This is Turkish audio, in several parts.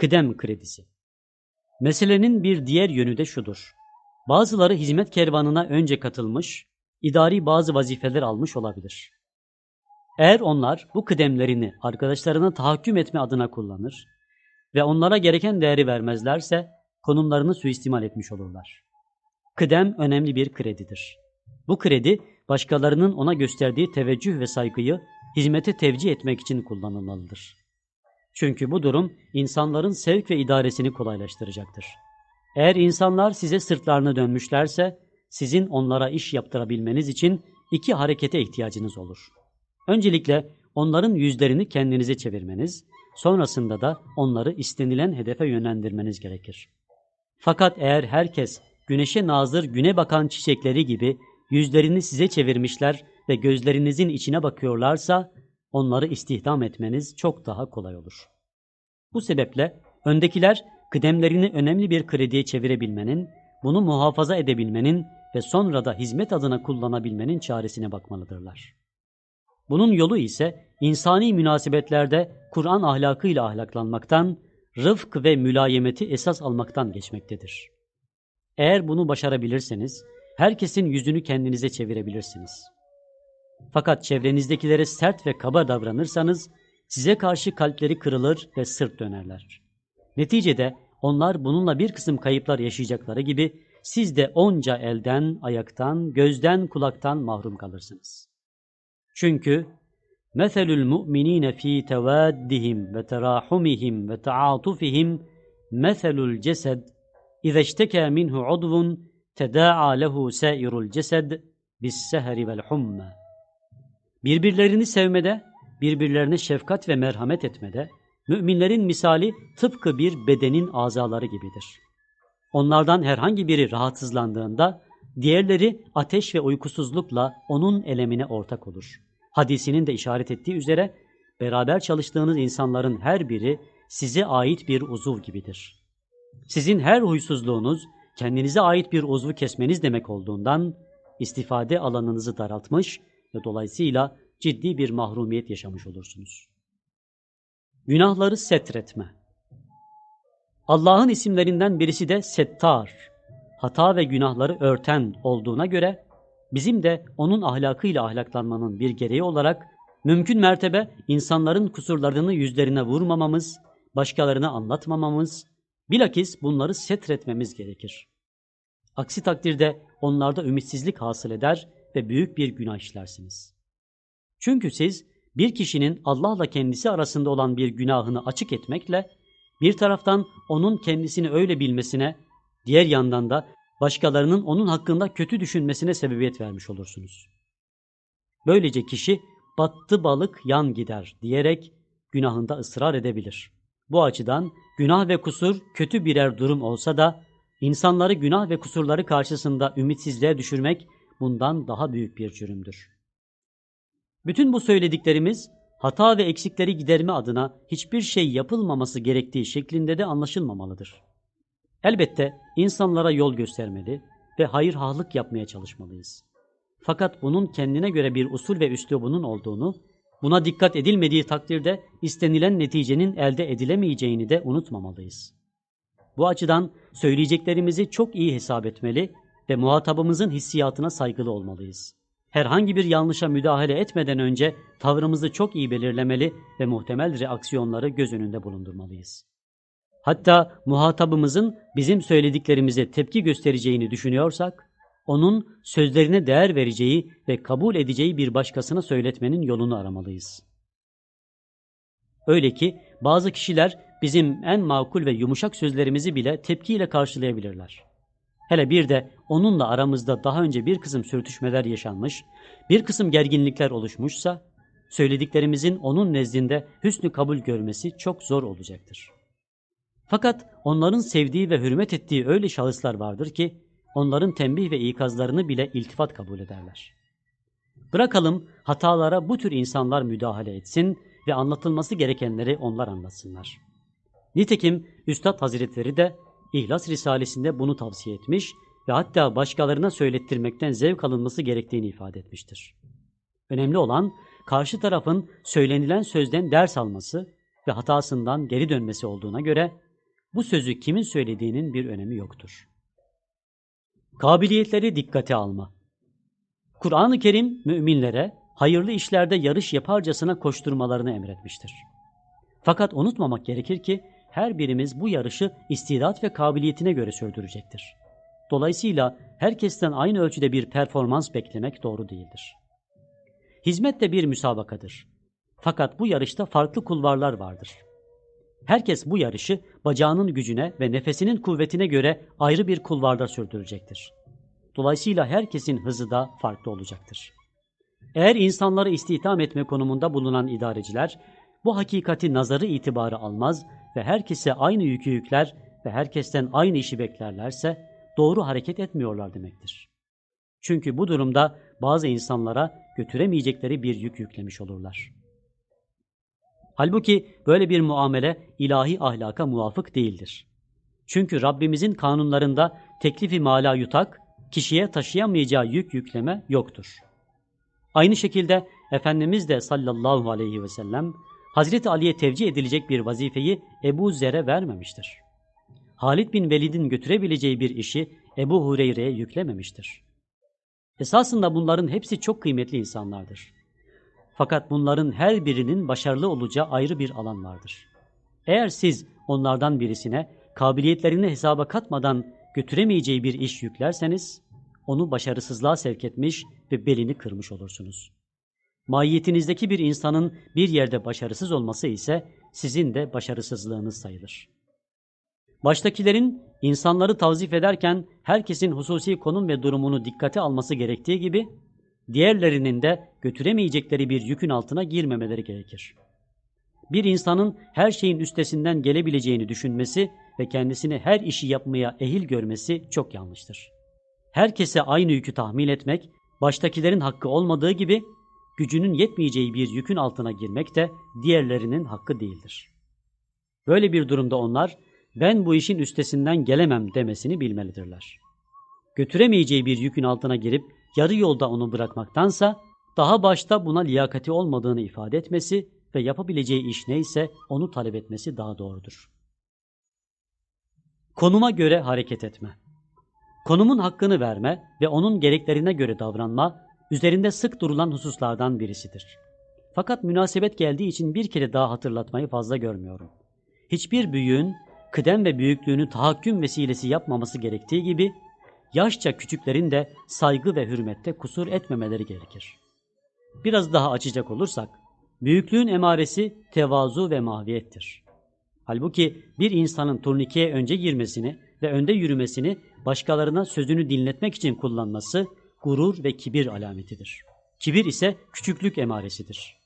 Kıdem kredisi. Meselenin bir diğer yönü de şudur. Bazıları hizmet kervanına önce katılmış, idari bazı vazifeler almış olabilir. Eğer onlar bu kıdemlerini arkadaşlarına tahakküm etme adına kullanır ve onlara gereken değeri vermezlerse konumlarını suistimal etmiş olurlar. Kıdem önemli bir kredidir. Bu kredi başkalarının ona gösterdiği teveccüh ve saygıyı hizmete tevcih etmek için kullanılmalıdır. Çünkü bu durum insanların sevk ve idaresini kolaylaştıracaktır. Eğer insanlar size sırtlarını dönmüşlerse sizin onlara iş yaptırabilmeniz için iki harekete ihtiyacınız olur. Öncelikle onların yüzlerini kendinize çevirmeniz, sonrasında da onları istenilen hedefe yönlendirmeniz gerekir. Fakat eğer herkes güneşe nazır güne bakan çiçekleri gibi yüzlerini size çevirmişler ve gözlerinizin içine bakıyorlarsa onları istihdam etmeniz çok daha kolay olur. Bu sebeple öndekiler kıdemlerini önemli bir krediye çevirebilmenin, bunu muhafaza edebilmenin ve sonra da hizmet adına kullanabilmenin çaresine bakmalıdırlar. Bunun yolu ise insani münasebetlerde Kur'an ahlakıyla ahlaklanmaktan, rıfk ve mülayemeti esas almaktan geçmektedir. Eğer bunu başarabilirseniz, herkesin yüzünü kendinize çevirebilirsiniz. Fakat çevrenizdekilere sert ve kaba davranırsanız, size karşı kalpleri kırılır ve sırt dönerler. Neticede onlar bununla bir kısım kayıplar yaşayacakları gibi siz de onca elden, ayaktan, gözden, kulaktan mahrum kalırsınız. Çünkü meselul mu'minine fi tevaddihim ve terahumihim ve taatufihim meselul cesed minhu udvun teda'a lehu sairul cesed bis sehri vel humma. Birbirlerini sevmede, birbirlerine şefkat ve merhamet etmede, müminlerin misali tıpkı bir bedenin azaları gibidir. Onlardan herhangi biri rahatsızlandığında, diğerleri ateş ve uykusuzlukla onun elemine ortak olur. Hadisinin de işaret ettiği üzere, beraber çalıştığınız insanların her biri size ait bir uzuv gibidir. Sizin her huysuzluğunuz kendinize ait bir uzvu kesmeniz demek olduğundan istifade alanınızı daraltmış ve dolayısıyla ciddi bir mahrumiyet yaşamış olursunuz. Günahları setretme. Allah'ın isimlerinden birisi de Settar, hata ve günahları örten olduğuna göre bizim de onun ahlakıyla ahlaklanmanın bir gereği olarak mümkün mertebe insanların kusurlarını yüzlerine vurmamamız, başkalarına anlatmamamız, bilakis bunları setretmemiz gerekir. Aksi takdirde onlarda ümitsizlik hasıl eder ve büyük bir günah işlersiniz. Çünkü siz bir kişinin Allah'la kendisi arasında olan bir günahını açık etmekle bir taraftan onun kendisini öyle bilmesine, diğer yandan da başkalarının onun hakkında kötü düşünmesine sebebiyet vermiş olursunuz. Böylece kişi battı balık yan gider diyerek günahında ısrar edebilir. Bu açıdan günah ve kusur kötü birer durum olsa da insanları günah ve kusurları karşısında ümitsizliğe düşürmek bundan daha büyük bir cürümdür. Bütün bu söylediklerimiz hata ve eksikleri giderme adına hiçbir şey yapılmaması gerektiği şeklinde de anlaşılmamalıdır. Elbette insanlara yol göstermeli ve hayır hahlık yapmaya çalışmalıyız. Fakat bunun kendine göre bir usul ve üslubunun olduğunu, buna dikkat edilmediği takdirde istenilen neticenin elde edilemeyeceğini de unutmamalıyız. Bu açıdan söyleyeceklerimizi çok iyi hesap etmeli ve muhatabımızın hissiyatına saygılı olmalıyız. Herhangi bir yanlışa müdahale etmeden önce tavrımızı çok iyi belirlemeli ve muhtemel reaksiyonları göz önünde bulundurmalıyız. Hatta muhatabımızın bizim söylediklerimize tepki göstereceğini düşünüyorsak, onun sözlerine değer vereceği ve kabul edeceği bir başkasına söyletmenin yolunu aramalıyız. Öyle ki bazı kişiler bizim en makul ve yumuşak sözlerimizi bile tepkiyle karşılayabilirler. Hele bir de onunla aramızda daha önce bir kısım sürtüşmeler yaşanmış, bir kısım gerginlikler oluşmuşsa, söylediklerimizin onun nezdinde hüsnü kabul görmesi çok zor olacaktır. Fakat onların sevdiği ve hürmet ettiği öyle şahıslar vardır ki, onların tembih ve ikazlarını bile iltifat kabul ederler. Bırakalım hatalara bu tür insanlar müdahale etsin ve anlatılması gerekenleri onlar anlatsınlar. Nitekim Üstad Hazretleri de İhlas Risalesinde bunu tavsiye etmiş ve hatta başkalarına söylettirmekten zevk alınması gerektiğini ifade etmiştir. Önemli olan karşı tarafın söylenilen sözden ders alması ve hatasından geri dönmesi olduğuna göre bu sözü kimin söylediğinin bir önemi yoktur. Kabiliyetleri dikkate alma. Kur'an-ı Kerim müminlere hayırlı işlerde yarış yaparcasına koşturmalarını emretmiştir. Fakat unutmamak gerekir ki her birimiz bu yarışı istidat ve kabiliyetine göre sürdürecektir. Dolayısıyla herkesten aynı ölçüde bir performans beklemek doğru değildir. Hizmet de bir müsabakadır. Fakat bu yarışta farklı kulvarlar vardır. Herkes bu yarışı bacağının gücüne ve nefesinin kuvvetine göre ayrı bir kulvarda sürdürecektir. Dolayısıyla herkesin hızı da farklı olacaktır. Eğer insanları istihdam etme konumunda bulunan idareciler bu hakikati nazarı itibarı almaz ve herkese aynı yükü yükler ve herkesten aynı işi beklerlerse doğru hareket etmiyorlar demektir. Çünkü bu durumda bazı insanlara götüremeyecekleri bir yük yüklemiş olurlar. Halbuki böyle bir muamele ilahi ahlaka muvafık değildir. Çünkü Rabbimizin kanunlarında teklifi mala yutak, kişiye taşıyamayacağı yük yükleme yoktur. Aynı şekilde Efendimiz de sallallahu aleyhi ve sellem Hazreti Ali'ye tevcih edilecek bir vazifeyi Ebu Zer'e vermemiştir. Halid bin Velid'in götürebileceği bir işi Ebu Hureyre'ye yüklememiştir. Esasında bunların hepsi çok kıymetli insanlardır. Fakat bunların her birinin başarılı olacağı ayrı bir alan vardır. Eğer siz onlardan birisine kabiliyetlerini hesaba katmadan götüremeyeceği bir iş yüklerseniz, onu başarısızlığa sevk etmiş ve belini kırmış olursunuz. Mahiyetinizdeki bir insanın bir yerde başarısız olması ise sizin de başarısızlığınız sayılır. Baştakilerin insanları tavzif ederken herkesin hususi konum ve durumunu dikkate alması gerektiği gibi, diğerlerinin de götüremeyecekleri bir yükün altına girmemeleri gerekir. Bir insanın her şeyin üstesinden gelebileceğini düşünmesi ve kendisini her işi yapmaya ehil görmesi çok yanlıştır. Herkese aynı yükü tahmin etmek, baştakilerin hakkı olmadığı gibi gücünün yetmeyeceği bir yükün altına girmek de diğerlerinin hakkı değildir. Böyle bir durumda onlar ben bu işin üstesinden gelemem demesini bilmelidirler. Götüremeyeceği bir yükün altına girip yarı yolda onu bırakmaktansa daha başta buna liyakati olmadığını ifade etmesi ve yapabileceği iş neyse onu talep etmesi daha doğrudur. Konuma göre hareket etme. Konumun hakkını verme ve onun gereklerine göre davranma üzerinde sık durulan hususlardan birisidir. Fakat münasebet geldiği için bir kere daha hatırlatmayı fazla görmüyorum. Hiçbir büyüğün kıdem ve büyüklüğünü tahakküm vesilesi yapmaması gerektiği gibi yaşça küçüklerin de saygı ve hürmette kusur etmemeleri gerekir. Biraz daha açacak olursak, büyüklüğün emaresi tevazu ve mahviyettir. Halbuki bir insanın turnikeye önce girmesini ve önde yürümesini başkalarına sözünü dinletmek için kullanması gurur ve kibir alametidir. Kibir ise küçüklük emaresidir.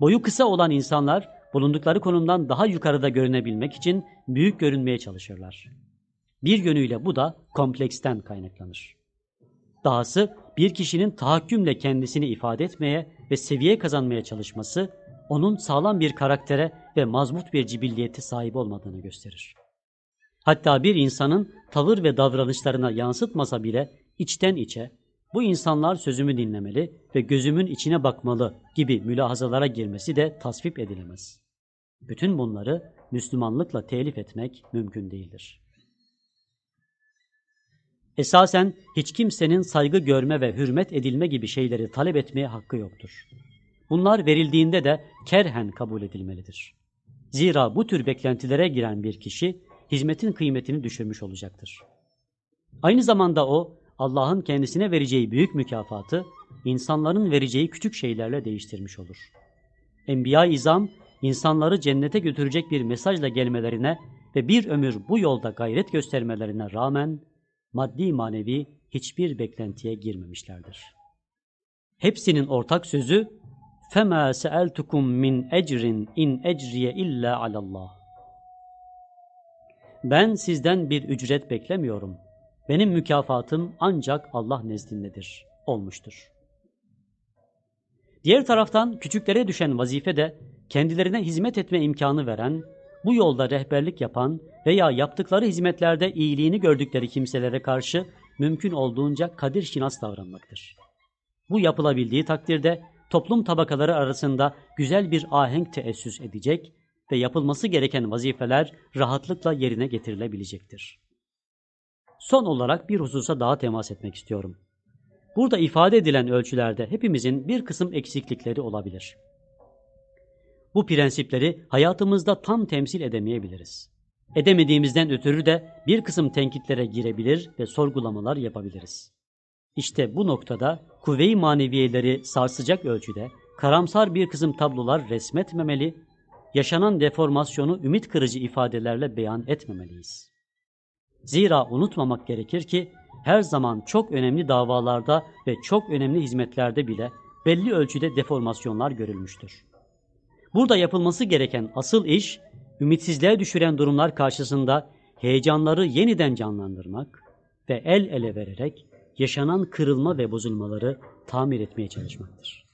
Boyu kısa olan insanlar bulundukları konumdan daha yukarıda görünebilmek için büyük görünmeye çalışırlar. Bir yönüyle bu da kompleksten kaynaklanır. Dahası bir kişinin tahakkümle kendisini ifade etmeye ve seviye kazanmaya çalışması onun sağlam bir karaktere ve mazmut bir cibilliyete sahip olmadığını gösterir. Hatta bir insanın tavır ve davranışlarına yansıtmasa bile içten içe bu insanlar sözümü dinlemeli ve gözümün içine bakmalı gibi mülahazalara girmesi de tasvip edilemez. Bütün bunları Müslümanlıkla telif etmek mümkün değildir. Esasen hiç kimsenin saygı görme ve hürmet edilme gibi şeyleri talep etmeye hakkı yoktur. Bunlar verildiğinde de kerhen kabul edilmelidir. Zira bu tür beklentilere giren bir kişi hizmetin kıymetini düşürmüş olacaktır. Aynı zamanda o Allah'ın kendisine vereceği büyük mükafatı insanların vereceği küçük şeylerle değiştirmiş olur. Enbiya-i İzam insanları cennete götürecek bir mesajla gelmelerine ve bir ömür bu yolda gayret göstermelerine rağmen maddi manevi hiçbir beklentiye girmemişlerdir. Hepsinin ortak sözü فَمَا سَأَلْتُكُمْ مِنْ اَجْرٍ اِنْ اَجْرِيَ اِلَّا عَلَى اللّٰهِ Ben sizden bir ücret beklemiyorum. Benim mükafatım ancak Allah nezdindedir olmuştur. Diğer taraftan küçüklere düşen vazife de kendilerine hizmet etme imkanı veren, bu yolda rehberlik yapan veya yaptıkları hizmetlerde iyiliğini gördükleri kimselere karşı mümkün olduğunca kadir şinas davranmaktır. Bu yapılabildiği takdirde toplum tabakaları arasında güzel bir ahenk teessüs edecek, ve yapılması gereken vazifeler rahatlıkla yerine getirilebilecektir. Son olarak bir hususa daha temas etmek istiyorum. Burada ifade edilen ölçülerde hepimizin bir kısım eksiklikleri olabilir. Bu prensipleri hayatımızda tam temsil edemeyebiliriz. Edemediğimizden ötürü de bir kısım tenkitlere girebilir ve sorgulamalar yapabiliriz. İşte bu noktada kuvve-i maneviyeleri sarsacak ölçüde karamsar bir kısım tablolar resmetmemeli, yaşanan deformasyonu ümit kırıcı ifadelerle beyan etmemeliyiz. Zira unutmamak gerekir ki her zaman çok önemli davalarda ve çok önemli hizmetlerde bile belli ölçüde deformasyonlar görülmüştür. Burada yapılması gereken asıl iş, ümitsizliğe düşüren durumlar karşısında heyecanları yeniden canlandırmak ve el ele vererek yaşanan kırılma ve bozulmaları tamir etmeye çalışmaktır.